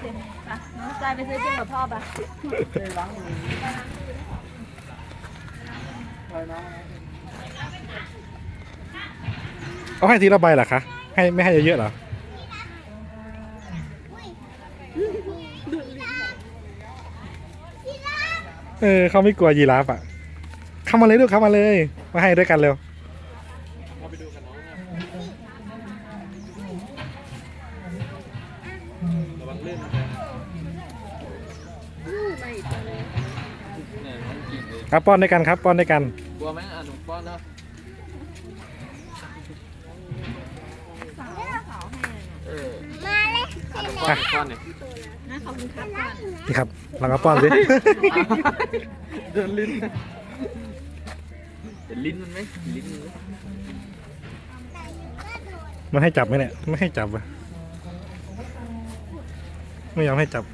เคไปน้องทรายไปซื้อจิ้มกับพ่อปะเอาให้ทีละใบเหรอคะ ให้ไม่ให้เยอะๆเหรอ เออเขาไม่กลัวยีราฟอะ เข้ามาเลยลูกเข้ามาเลย มาให้ด้วยกันเร็ว ลื่นนะไม่ตัวเลยเนี่ยน้องกินเลยครับป้อนด้วยกันครับ ป้อนด้วยกัน กลัวไหมอะหนูป้อนเนาะสาวสาวให้เลยเออมาเลยอะหนูป้อนหนูป้อนเนี่ยนะขอบคุณครับก่อนนี่ครับลองเอาป้อนสิโดนลิ้นเห็นลิ้นมันไหมลิ้นมันไหม มันให้จับไหมเนี่ย ไม่ให้จับอะ ไม่ยอมให้จับ